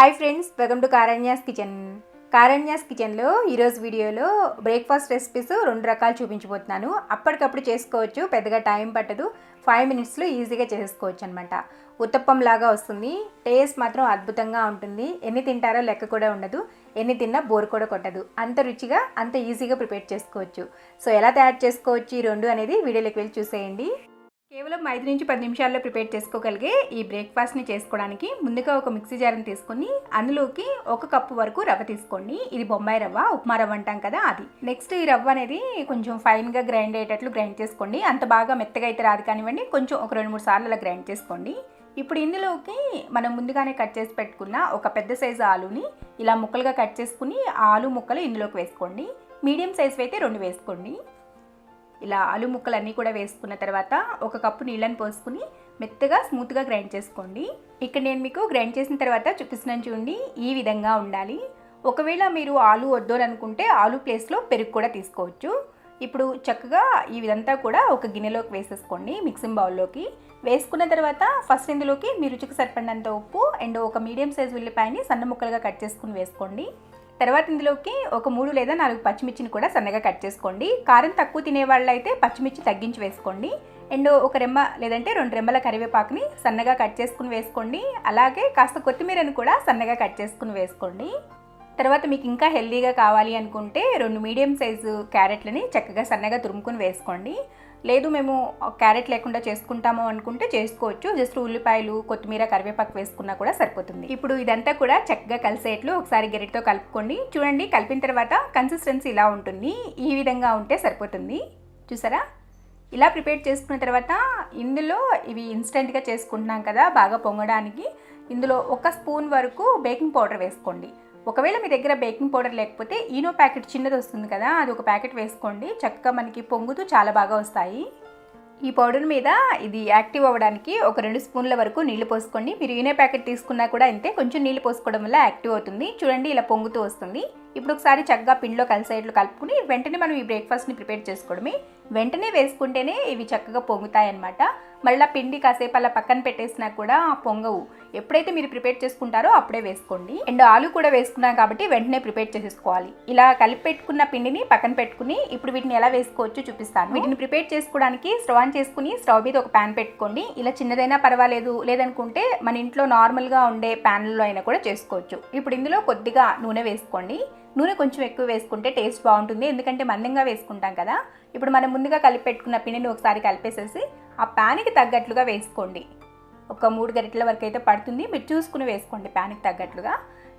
Hi friends welcome to Karanya's kitchen Karanya's కిచెన్లో ఈరోజు వీడియోలో బ్రేక్ఫాస్ట్ రెసిపీస్ రెండు రకాలు చూపించబోతున్నాను. అప్పటికప్పుడు చేసుకోవచ్చు పెద్దగా టైం పట్టదు ఫైవ్ మినిట్స్లో ఈజీగా చేసుకోవచ్చు అనమాట ఉత్తప్పం లాగా వస్తుంది టేస్ట్ మాత్రం అద్భుతంగా ఉంటుంది. ఎన్ని తింటారో లెక్క కూడా ఉండదు ఎన్ని తిన్నా బోర్ కూడా కొట్టదు. అంత రుచిగా అంత ఈజీగా ప్రిపేర్ చేసుకోవచ్చు. సో ఎలా తయారు చేసుకోవచ్చు ఈ రెండు అనేది వీడియోలోకి వెళ్ళి చూసేయండి. కేవలం ఐదు నుంచి పది నిమిషాల్లో ప్రిపేర్ చేసుకోగలిగే ఈ బ్రేక్ఫాస్ట్ని చేసుకోవడానికి ముందుగా ఒక మిక్సీ జార్ని తీసుకుని అందులోకి ఒక కప్పు వరకు రవ్వ తీసుకోండి. ఇది బొంబాయి రవ్వ ఉప్మా రవ్వ అంటాం కదా అది. నెక్స్ట్ ఈ రవ్వ అనేది కొంచెం ఫైన్గా గ్రైండ్ అయ్యేటట్లు గ్రైండ్ చేసుకోండి. అంత బాగా మెత్తగా అయితే రాదు కానివ్వండి కొంచెం ఒక రెండు మూడు సార్లు అలా గ్రైండ్ చేసుకోండి. ఇప్పుడు ఇందులోకి మనం ముందుగానే కట్ చేసి పెట్టుకున్న ఒక పెద్ద సైజు ఆలుని ఇలా ముక్కలుగా కట్ చేసుకుని ఆలు ముక్కలు ఇందులోకి వేసుకోండి. మీడియం సైజు అయితే రెండు వేసుకోండి. ఇలా ఆలు ముక్కలన్నీ కూడా వేసుకున్న తర్వాత ఒక కప్పు నీళ్ళని పోసుకుని మెత్తగా స్మూత్గా గ్రైండ్ చేసుకోండి. ఇక్కడ నేను మీకు గ్రైండ్ చేసిన తర్వాత చూపిస్తున్నాను చూడండి ఈ విధంగా ఉండాలి. ఒకవేళ మీరు ఆలు వద్దు అనుకుంటే ఆలు ప్లేస్లో పెరుగు కూడా తీసుకోవచ్చు. ఇప్పుడు చక్కగా ఈ విధంతా కూడా ఒక గిన్నెలోకి వేసేసుకోండి మిక్సింగ్ బౌల్లోకి. వేసుకున్న తర్వాత ఫస్ట్ ఇందులోకి మీ రుచికి సరిపడినంత ఉప్పు అండ్ ఒక మీడియం సైజ్ ఉల్లిపాయని సన్న ముక్కలుగా కట్ చేసుకుని వేసుకోండి. తర్వాత ఇందులోకి ఒక మూడు లేదా నాలుగు పచ్చిమిర్చిని కూడా సన్నగా కట్ చేసుకోండి. కారం తక్కువ తినే అయితే పచ్చిమిర్చి తగ్గించి వేసుకోండి. అండ్ ఒక రెమ్మ లేదంటే రెండు రెమ్మల కరివేపాకుని సన్నగా కట్ చేసుకుని వేసుకోండి. అలాగే కాస్త కొత్తిమీరను కూడా సన్నగా కట్ చేసుకుని వేసుకోండి. తర్వాత మీకు ఇంకా హెల్దీగా కావాలి అనుకుంటే రెండు మీడియం సైజు క్యారెట్లని చక్కగా సన్నగా తురుముకుని వేసుకోండి. లేదు మేము క్యారెట్ లేకుండా చేసుకుంటాము అనుకుంటే చేసుకోవచ్చు. జస్ట్ ఉల్లిపాయలు కొత్తిమీర కరివేపాకు వేసుకున్నా కూడా సరిపోతుంది. ఇప్పుడు ఇదంతా కూడా చక్కగా కలిసేట్లు ఒకసారి గెరిటితో కలుపుకోండి చూడండి కలిపిన తర్వాత కన్సిస్టెన్సీ ఇలా ఉంటుంది. ఈ విధంగా ఉంటే సరిపోతుంది. చూసారా? ఇలా ప్రిపేర్ చేసుకున్న తర్వాత ఇందులో ఇవి ఇన్స్టెంట్గా చేసుకుంటున్నాం కదా బాగా పొంగడానికి. ఇందులో ఒక స్పూన్ వరకు బేకింగ్ పౌడర్ వేసుకోండి. ఒకవేళ మీ దగ్గర బేకింగ్ పౌడర్ లేకపోతే ఈనో ప్యాకెట్ చిన్నది వస్తుంది కదా అది ఒక ప్యాకెట్ వేసుకోండి. చక్కగా మనకి పొంగుతూ చాలా బాగా వస్తాయి. ఈ పౌడర్ మీద ఇది యాక్టివ్ అవ్వడానికి ఒక రెండు స్పూన్ల వరకు నీళ్ళు పోసుకోండి. మీరు ఈనో ప్యాకెట్ తీసుకున్నా కూడా అంతే కొంచెం నీళ్ళు పోసుకోవడం వల్ల యాక్టివ్ అవుతుంది. చూడండి ఇలా పొంగుతూ వస్తుంది. ఇప్పుడు ఒకసారి చక్కగా పిండిలో కలిసేట్లు కలుపుకుని వెంటనే మనం ఈ బ్రేక్ఫాస్ట్ని ప్రిపేర్ చేసుకోవడమే. వెంటనే వేసుకుంటేనే ఇవి చక్కగా పొంగుతాయి అన్నమాట మళ్ళీ పిండి కాసేపు అలా పక్కన పెట్టేసినా కూడా పొంగవు. ఎప్పుడైతే మీరు ప్రిపేర్ చేసుకుంటారో అప్పుడే వేసుకోండి. అండ్ ఆలు కూడా వేసుకున్నాం కాబట్టి వెంటనే ప్రిపేర్ చేసేసుకోవాలి. ఇలా కలిపి పెట్టుకున్న పిండిని పక్కన పెట్టుకుని ఇప్పుడు వీటిని ఎలా వేసుకోవచ్చో చూపిస్తాను. వీటిని ప్రిపేర్ చేసుకోవడానికి స్టవ్ ఆన్ చేసుకుని స్టవ్ మీద ఒక ప్యాన్ పెట్టుకోండి. ఇలా చిన్నదైనా పర్వాలేదు లేదనుకుంటే మన ఇంట్లో నార్మల్గా ఉండే ప్యాన్లలో అయినా కూడా చేసుకోవచ్చు. ఇప్పుడు ఇందులో కొద్దిగా నూనె వేసుకోండి. నూనె కొంచెం ఎక్కువ వేసుకుంటే టేస్ట్ బాగుంటుంది. ఎందుకంటే మందంగా వేసుకుంటాం కదా. ఇప్పుడు మనం ముందుగా కలిపి పెట్టుకున్న పిండిని ఒకసారి కలిపేసేసి ఆ ప్యాన్కి తగ్గట్లుగా వేసుకోండి. ఒక మూడు గరిటెల వరకు అయితే పడుతుంది. మీరు చూసుకుని వేసుకోండి ప్యాన్కి తగ్గట్లుగా.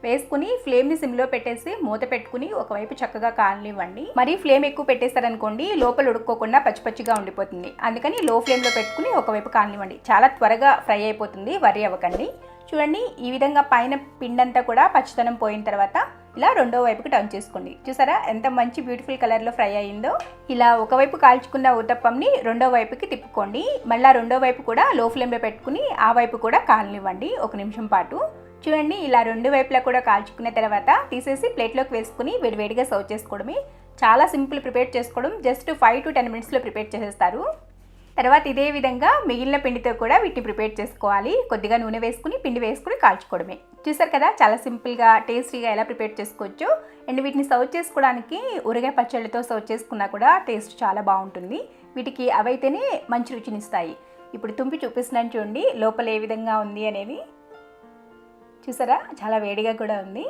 వేసుకుని ఫ్లేమ్ని సిమ్లో పెట్టేసి మూత పెట్టుకుని ఒకవైపు చక్కగా కాలనివ్వండి. మరీ ఫ్లేమ్ ఎక్కువ పెట్టేస్తారనుకోండి లోపల ఉడుక్కోకుండా పచ్చి పచ్చిగా ఉండిపోతుంది. అందుకని లో ఫ్లేమ్లో పెట్టుకుని ఒకవైపు కాలనివ్వండి. చాలా త్వరగా ఫ్రై అయిపోతుంది. వరి అవ్వకండి. చూడండి ఈ విధంగా పైన పిండంతా కూడా పచ్చితనం పోయిన తర్వాత ఇలా రెండో వైపుకి టర్న్ చేసుకోండి. చూసారా ఎంత మంచి బ్యూటిఫుల్ కలర్లో ఫ్రై అయిందో? ఇలా ఒకవైపు కాల్చుకున్న ఉత్తప్పంని రెండో వైపుకి తిప్పుకోండి. మళ్ళీ రెండో వైపు కూడా లో ఫ్లేమ్లో పెట్టుకుని ఆ వైపు కూడా కాలనివ్వండి. ఒక నిమిషం పాటు. చూడండి ఇలా రెండు వైపులా కూడా కాల్చుకున్న తర్వాత తీసేసి ప్లేట్లోకి వేసుకుని వేడివేడిగా సర్వ్ చేసుకోవడమే. చాలా సింపుల్ ప్రిపేర్ చేసుకోవడం. జస్ట్ ఫైవ్ టు టెన్ మినిట్స్లో ప్రిపేర్ చేసేస్తారు. తర్వాత ఇదే విధంగా మిగిలిన పిండితో కూడా వీటిని ప్రిపేర్ చేసుకోవాలి. కొద్దిగా నూనె వేసుకుని పిండి వేసుకుని కాల్చుకోవడమే. చూసారు కదా చాలా సింపుల్గా టేస్టీగా ఎలా ప్రిపేర్ చేసుకోవచ్చు. అండ్ వీటిని సర్వ్ చేసుకోవడానికి ఊరగాయ పచ్చళ్ళతో సర్వ్ చేసుకున్నా కూడా టేస్ట్ చాలా బాగుంటుంది. వీటికి అవైతేనే మంచి రుచినిస్తాయి. ఇప్పుడు తుంపి చూపిస్తున్నాను చూడండి లోపల ఏ విధంగా ఉంది అనేది. చూసారా చాలా వేడిగా కూడా ఉంది.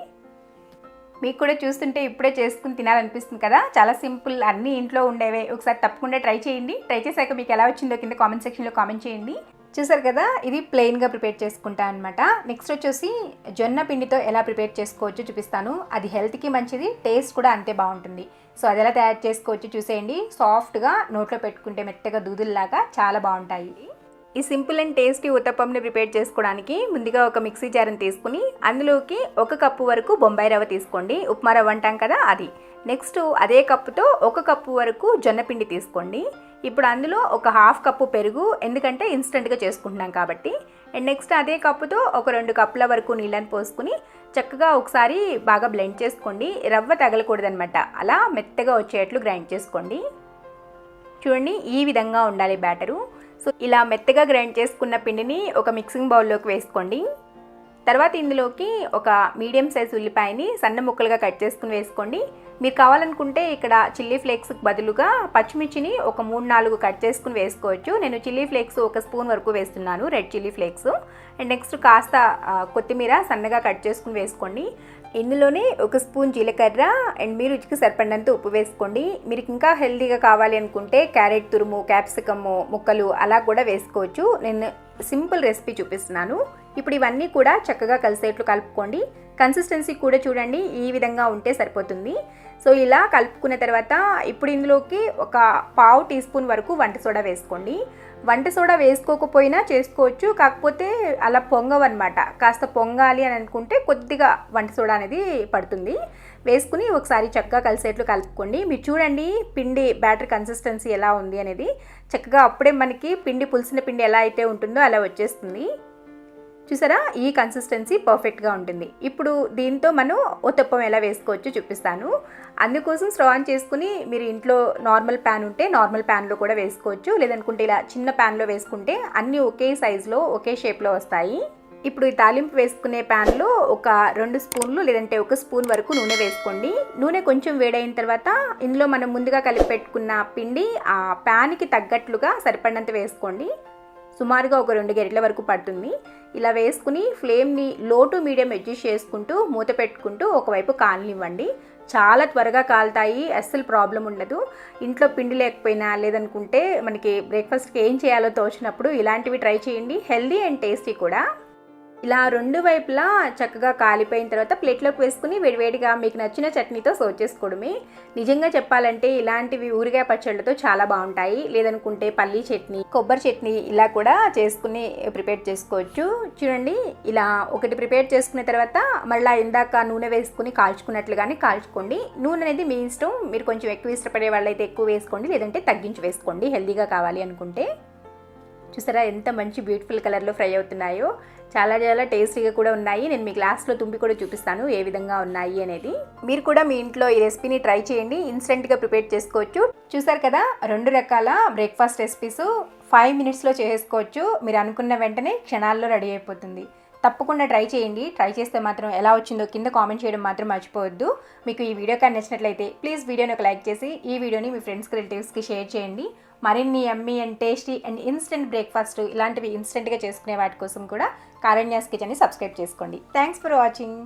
మీకు కూడా చూస్తుంటే ఇప్పుడే చేసుకుని తినాలనిపిస్తుంది కదా? చాలా సింపుల్ అన్నీ ఇంట్లో ఉండేవే. ఒకసారి తప్పకుండా ట్రై చేయండి. ట్రై చేశాక మీకు ఎలా వచ్చిందో కింద కామెంట్ సెక్షన్లో కామెంట్ చేయండి. చూసారు కదా? ఇది ప్లెయిన్గా ప్రిపేర్ చేసుకుంటా అనమాట నెక్స్ట్ వచ్చేసి జొన్న పిండితో ఎలా ప్రిపేర్ చేసుకోవచ్చో చూపిస్తాను. అది హెల్త్కి మంచిది టేస్ట్ కూడా అంతే బాగుంటుంది. సో అది ఎలా తయారు చేసుకోవచ్చో చూసేయండి. సాఫ్ట్గా నోట్లో పెట్టుకుంటే మెత్తగా దూదుల్లాగా చాలా బాగుంటాయి. ఈ సింపుల్ అండ్ టేస్టీ ఉత్తప్పంని ప్రిపేర్ చేసుకోవడానికి ముందుగా ఒక మిక్సీ జార్ని తీసుకుని అందులోకి ఒక కప్పు వరకు బొంబాయి రవ్వ తీసుకోండి. ఉప్మా రవ్వ అంటాం కదా అది. నెక్స్ట్ అదే కప్పుతో ఒక కప్పు వరకు జొన్నపిండి తీసుకోండి. ఇప్పుడు అందులో ఒక హాఫ్ కప్పు పెరుగు ఎందుకంటే ఇన్స్టెంట్గా చేసుకుంటున్నాం కాబట్టి. అండ్ నెక్స్ట్ అదే కప్పుతో ఒక రెండు కప్పుల వరకు నీళ్ళని పోసుకుని చక్కగా ఒకసారి బాగా బ్లెండ్ చేసుకోండి. రవ్వ తగలకూడదనమాట అలా మెత్తగా వచ్చేట్లు గ్రైండ్ చేసుకోండి. చూడండి ఈ విధంగా ఉండాలి బ్యాటరు. సో ఇలా మెత్తగా గ్రైండ్ చేసుకున్న పిండిని ఒక మిక్సింగ్ బౌల్లోకి వేసుకోండి. తర్వాత ఇందులోకి ఒక మీడియం సైజ్ ఉల్లిపాయని సన్న ముక్కలుగా కట్ చేసుకుని వేసుకోండి. మీరు కావాలనుకుంటే ఇక్కడ చిల్లీ ఫ్లేక్స్ బదులుగా పచ్చిమిర్చిని ఒక మూడు నాలుగు కట్ చేసుకుని వేసుకోవచ్చు. నేను చిల్లీ ఫ్లేక్స్ ఒక స్పూన్ వరకు వేస్తున్నాను red chilli flakes. And next కాస్త కొత్తిమీర సన్నగా కట్ చేసుకుని వేసుకోండి. ఇందులోనే ఒక స్పూన్ జీలకర్ర అండ్ మీ రుచికి సరిపడినంత ఉప్పు వేసుకోండి. మీరు ఇంకా హెల్తీగా కావాలి అనుకుంటే క్యారెట్ తురుము క్యాప్సికము ముక్కలు అలా కూడా వేసుకోవచ్చు. నేను సింపుల్ రెసిపీ చూపిస్తున్నాను. ఇప్పుడు ఇవన్నీ కూడా చక్కగా కలిసేట్లు కలుపుకోండి. కన్సిస్టెన్సీ కూడా చూడండి ఈ విధంగా ఉంటే సరిపోతుంది. సో ఇలా కలుపుకున్న తర్వాత ఇప్పుడు ఇందులోకి ఒక పావు టీ స్పూన్ వరకు వంట సోడా వేసుకోండి. వంట సోడా వేసుకోకపోయినా చేసుకోవచ్చు కాకపోతే అలా పొంగవన్నమాట. కాస్త పొంగాలి అని అనుకుంటే కొద్దిగా వంట సోడా అనేది పడుతుంది. వేసుకుని ఒకసారి చక్కగా కలిసేట్లు కలుపుకోండి. మీరు చూడండి పిండి బ్యాటర్ కన్సిస్టెన్సీ ఎలా ఉంది అనేది. చక్కగా అప్పుడే మనకి పిండి పులిసిన పిండి ఎలా అయితే ఉంటుందో అలా వచ్చేస్తుంది. చూసారా? ఈ కన్సిస్టెన్సీ పర్ఫెక్ట్గా ఉంటుంది. ఇప్పుడు దీంతో మనం ఉత్తప్పం ఎలా వేసుకోవచ్చో చూపిస్తాను. అందుకోసం స్టవ్ ఆన్ చేసుకుని మీరు ఇంట్లో నార్మల్ ప్యాన్ ఉంటే నార్మల్ ప్యాన్లో కూడా వేసుకోవచ్చు. లేదనుకుంటే ఇలా చిన్న ప్యాన్లో వేసుకుంటే అన్నీ ఒకే సైజులో ఒకే షేప్లో వస్తాయి. ఇప్పుడు ఈ తాలింపు వేసుకునే ప్యాన్లో ఒక రెండు స్పూన్లు లేదంటే ఒక స్పూన్ వరకు నూనె వేసుకోండి. నూనె కొంచెం వేడైన తర్వాత ఇందులో మనం ముందుగా కలిపి పెట్టుకున్న పిండి ఆ ప్యాన్కి తగ్గట్లుగా సరిపడినంత వేసుకోండి. సుమారుగా ఒక రెండు గరిటల వరకు పడుతుంది. ఇలా వేసుకుని ఫ్లేమ్ని లో టు మీడియం అడ్జస్ట్ చేసుకుంటూ మూత పెట్టుకుంటూ ఒకవైపు కాలనివ్వండి చాలా త్వరగా కాలుతాయి అస్సలు ప్రాబ్లం ఉండదు. ఇంట్లో పిండి లేకపోయినా లేదనుకుంటే మనకి బ్రేక్ఫాస్ట్కి ఏం చేయాలో తోచినప్పుడు ఇలాంటివి ట్రై చేయండి. హెల్దీ అండ్ టేస్టీ కూడా. ఇలా రెండు వైపులా చక్కగా కాలిపోయిన తర్వాత ప్లేట్లోకి వేసుకుని వేడివేడిగా మీకు నచ్చిన చట్నీతో సర్వ్ చేసుకోవడమే. నిజంగా చెప్పాలంటే ఇలాంటివి ఊరిగాయ పచ్చళ్ళతో చాలా బాగుంటాయి. లేదనుకుంటే పల్లీ చట్నీ కొబ్బరి చట్నీ ఇలా కూడా చేసుకుని ప్రిపేర్ చేసుకోవచ్చు. చూడండి ఇలా ఒకటి ప్రిపేర్ చేసుకున్న తర్వాత మళ్ళీ ఇందాక నూనె వేసుకుని కాల్చుకున్నట్లుగానే కాల్చుకోండి. నూనె అనేది మీ ఇష్టం. మీరు కొంచెం ఎక్కువ ఇష్టపడే వాళ్ళైతే ఎక్కువ వేసుకోండి. లేదంటే తగ్గించి వేసుకోండి. హెల్దీగా కావాలి అనుకుంటే. చూసారా ఎంత మంచి బ్యూటిఫుల్ కలర్లో ఫ్రై అవుతున్నాయో. చాలా చాలా టేస్టీగా కూడా ఉన్నాయి. నేను మీ గ్లాస్లో తుంపి కూడా చూపిస్తాను ఏ విధంగా ఉన్నాయి అనేది. మీరు కూడా మీ ఇంట్లో ఈ రెసిపీని ట్రై చేయండి. ఇన్స్టెంట్గా ప్రిపేర్ చేసుకోవచ్చు. చూసారు కదా రెండు రకాల బ్రేక్ఫాస్ట్ రెసిపీస్ ఫైవ్ మినిట్స్లో చేసుకోవచ్చు మీరు అనుకున్న వెంటనే క్షణాల్లో రెడీ అయిపోతుంది. తప్పకుండా ట్రై చేయండి. ట్రై చేస్తే మాత్రం ఎలా వచ్చిందో కింద కామెంట్ చేయడం మాత్రం మర్చిపోవద్దు. మీకు ఈ వీడియో కానీ నచ్చినట్లయితే ప్లీజ్ వీడియోని ఒక లైక్ చేసి ఈ వీడియోని మీ ఫ్రెండ్స్కి రిలేటివ్స్కి షేర్ చేయండి. మరిన్ని yummy and tasty and instant breakfast ఇలాంటివి ఇన్స్టెంట్గా చేసుకునే వాటి కోసం కూడా కారణ్యాస్ కిచెన్ని సబ్స్క్రైబ్ చేసుకోండి. Thanks for watching.